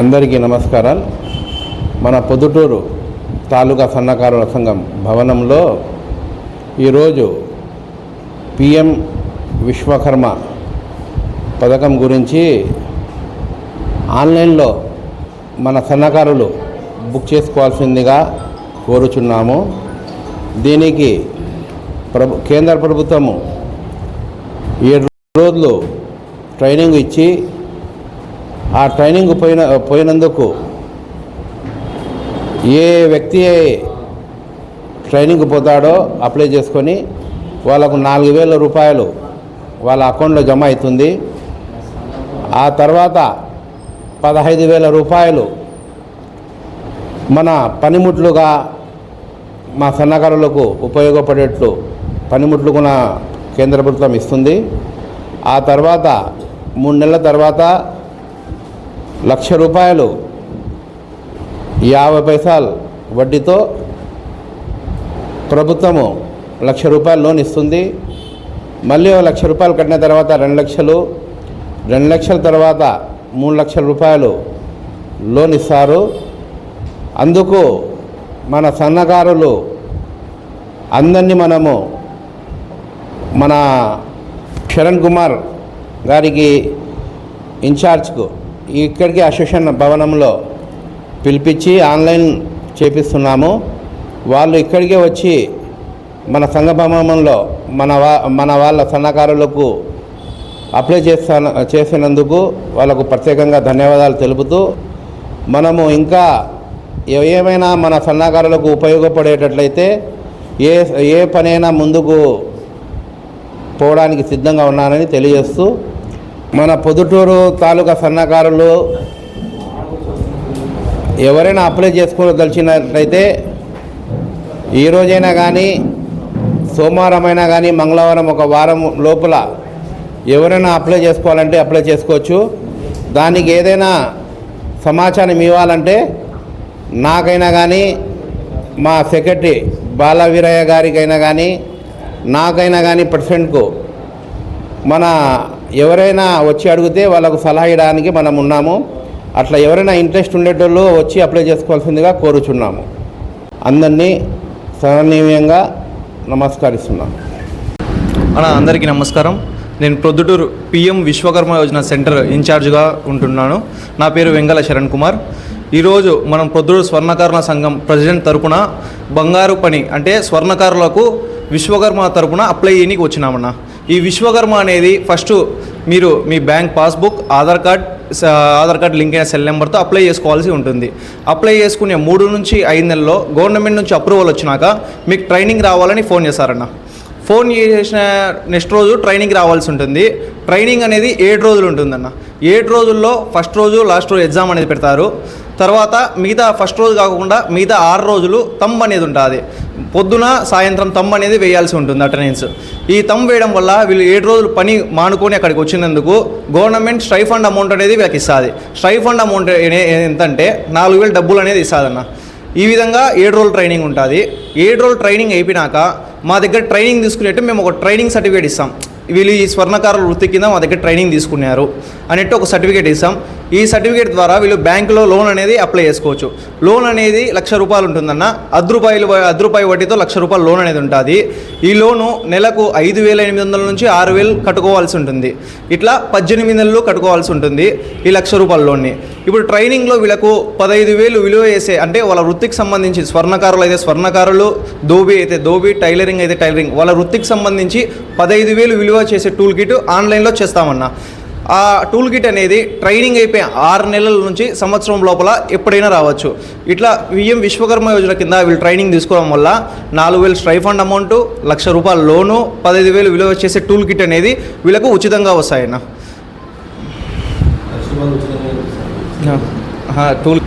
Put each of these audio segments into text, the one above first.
అందరికీ నమస్కారాలు. మన పొద్దుటూరు తాలూకా సన్నకారుల సంఘం భవనంలో ఈరోజు పిఎం విశ్వకర్మ పథకం గురించి ఆన్లైన్లో మన సన్నకారులు బుక్ చేసుకోవాల్సిందిగా కోరుచున్నాము. దీనికి ప్రభు కేంద్ర ప్రభుత్వము ఏడు రోజులు ట్రైనింగ్ ఇచ్చి ఆ ట్రైనింగ్ పోయిన పోయినందుకు ఏ వ్యక్తి ట్రైనింగ్ పోతాడో అప్లై చేసుకొని వాళ్ళకు నాలుగు వేల రూపాయలు వాళ్ళ అకౌంట్లో జమ అవుతుంది. ఆ తర్వాత పదహైదు వేల రూపాయలు మన పనిముట్లుగా మా సన్నకారులకు ఉపయోగపడేట్లు పనిముట్లు కూడా కేంద్ర ప్రభుత్వం ఇస్తుంది. ఆ తర్వాత మూడు నెలల తర్వాత లక్ష రూపాయలు యాభై పైసలు వడ్డీతో ప్రభుత్వము లక్ష రూపాయలు లోన్ ఇస్తుంది. మళ్ళీ ఒక లక్ష రూపాయలు కట్టిన తర్వాత రెండు లక్షలు రెండు లక్షల తర్వాత మూడు లక్షల రూపాయలు లోన్ ఇస్తారు. అందుకు మన సన్నకారులు అందరినీ మనము మన శరణ్ కుమార్ గారికి ఇన్ఛార్జ్కు ఇక్కడికి అసోసియేషన్ భవనంలో పిలిపించి ఆన్లైన్ చేపిస్తున్నాము. వాళ్ళు ఇక్కడికే వచ్చి మన సంఘ భవనంలో మన వా మన వాళ్ళ సన్నకారులకు అప్లై చేస్తా చేసినందుకు వాళ్ళకు ప్రత్యేకంగా ధన్యవాదాలు తెలుపుతూ మనము ఇంకా ఏమైనా మన సన్నకారులకు ఉపయోగపడేటట్లయితే ఏ ఏ పనైనా ముందుకు పోవడానికి సిద్ధంగా ఉన్నానని తెలియజేస్తూ మన పొద్దుటూరు తాలూకా సన్నకారులు ఎవరైనా అప్లై చేసుకోదలిచినట్లయితే ఈ రోజైనా కానీ సోమవారం అయినా కానీ మంగళవారం ఒక వారం లోపల ఎవరైనా అప్లై చేసుకోవాలంటే అప్లై చేసుకోవచ్చు. దానికి ఏదైనా సమాచారం ఇవ్వాలంటే నాకైనా కానీ మా సెక్రటరీ బాలవీరయ్య గారికైనా కానీ నాకైనా కానీ ప్రెసిడెంట్కు మన ఎవరైనా వచ్చి అడిగితే వాళ్ళకు సలహా ఇవ్వడానికి మనం ఉన్నాము. అట్లా ఎవరైనా ఇంట్రెస్ట్ ఉండేటోళ్ళు వచ్చి అప్లై చేసుకోవాల్సిందిగా కోరుచున్నాము. అందరినీ సరణీయంగా నమస్కరిస్తున్నాను అన్న అందరికీ నమస్కారం. నేను ప్రొద్దుటూరు పిఎం విశ్వకర్మ యోజన సెంటర్ ఇన్ఛార్జ్గా ఉంటున్నాను. నా పేరు వెంగళ శరణ్ కుమార్. ఈరోజు మనం ప్రొద్దుటూరు స్వర్ణకారుల సంఘం ప్రెసిడెంట్ తరపున బంగారు పని అంటే స్వర్ణకారులకు విశ్వకర్మ తరపున అప్లై చేయడానికి వచ్చినామన్నా. ఈ విశ్వకర్మ అనేది ఫస్ట్ మీరు మీ bank passbook Aadhaar card Aadhaar card link అయిన సెల్ నెంబర్తో అప్లై చేసుకోవాల్సి ఉంటుంది. అప్లై చేసుకునే మూడు నుంచి ఐదు నెలల్లో గవర్నమెంట్ నుంచి అప్రూవల్ వచ్చినాక మీకు ట్రైనింగ్ రావాలని ఫోన్ చేశారన్న. ఫోన్ చేసిన నెక్స్ట్ రోజు ట్రైనింగ్ రావాల్సి ఉంటుంది. ట్రైనింగ్ అనేది ఏడు రోజులు ఉంటుందన్న. ఏడు రోజుల్లో ఫస్ట్ రోజు లాస్ట్ రోజు ఎగ్జామ్ అనేది పెడతారు. తర్వాత మిగతా ఫస్ట్ రోజు కాకుండా మిగతా ఆరు రోజులు తమ్ అనేది ఉంటుంది. పొద్దున సాయంత్రం తమ్ అనేది వేయాల్సి ఉంటుంది అటెండెన్స్. ఈ తమ్ వేయడం వల్ల వీళ్ళు ఏడు రోజులు పని మానుకొని అక్కడికి వచ్చినందుకు గవర్నమెంట్ స్ట్రైఫండ్ అమౌంట్ అనేది వీళ్ళకి ఇస్తుంది. స్ట్రైఫండ్ అమౌంట్ ఎంతంటే నాలుగు వేలు డబ్బులు అనేది ఇస్తుందన్న. ఈ విధంగా ఏడు రోజులు ట్రైనింగ్ ఉంటుంది. ఏడు రోజులు ట్రైనింగ్ అయిపోయినాక మా దగ్గర ట్రైనింగ్ తీసుకునేట్టు మేము ఒక ట్రైనింగ్ సర్టిఫికేట్ ఇస్తాం. వీళ్ళు ఈ స్వర్ణకారుల వృత్తి కింద మా దగ్గర ట్రైనింగ్ తీసుకున్నారు. అనేట్టు ఒక సర్టిఫికేట్ ఇస్తాం. ఈ సర్టిఫికేట్ ద్వారా వీళ్ళు బ్యాంకులో లోన్ అనేది అప్లై చేసుకోవచ్చు. లోన్ అనేది లక్ష రూపాయలు ఉంటుందన్న అర్ధ రూపాయలు అర్ధ రూపాయి వడ్డీతో లక్ష రూపాయలు లోన్ అనేది ఉంటుంది. ఈ లోను నెలకు ఐదు వేల ఎనిమిది వందల నుంచి ఆరు వేలు కట్టుకోవాల్సి ఉంటుంది. ఇట్లా పద్దెనిమిది నెలలు కట్టుకోవాల్సి ఉంటుంది ఈ లక్ష రూపాయల లోన్ని. ఇప్పుడు ట్రైనింగ్లో వీళ్ళకు పదహైదు వేలు విలువ వేసే అంటే వాళ్ళ వృత్తికి సంబంధించి స్వర్ణకారులు అయితే స్వర్ణకారులు దోబీ అయితే దోబీ టైలరింగ్ అయితే టైలరింగ్ వాళ్ళ వృత్తికి సంబంధించి పదహైదు వేలు విలువ చేసే టూల్ కిట్ ఆన్లైన్లో చేస్తామన్నా. ఆ టూల్ కిట్ అనేది ట్రైనింగ్ అయిపోయి ఆరు నెలల నుంచి సంవత్సరం లోపల ఎప్పుడైనా రావచ్చు. ఇట్లా విఎం విశ్వకర్మ యోజన కింద వీళ్ళు ట్రైనింగ్ తీసుకోవడం వల్ల నాలుగు వేలు స్ట్రైఫండ్ అమౌంట్ లక్ష రూపాయల లోను పదహైదు వేలు విలువ చేసే టూల్ కిట్ అనేది వీళ్ళకు ఉచితంగా వస్తాయన్న. టూల్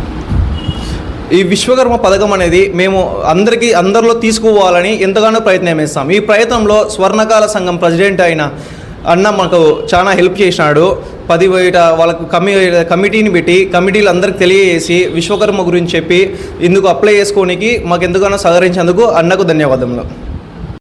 ఈ విశ్వకర్మ పథకం అనేది మేము అందరికీ అందరిలో తీసుకుపోవాలని ఎంతగానో ప్రయత్నం చేస్తాం. ఈ ప్రయత్నంలో స్వర్ణకాల సంఘం ప్రెసిడెంట్ అయిన అన్న మాకు చాలా హెల్ప్ చేసినాడు. పది బయట వాళ్ళకు కమి కమిటీని పెట్టి కమిటీలు అందరికి తెలియజేసి విశ్వకర్మ గురించి చెప్పి ఇందుకు అప్లై చేసుకోనికి మాకు ఎందుకన్నా సహకరించేందుకు అన్నకు ధన్యవాదములు.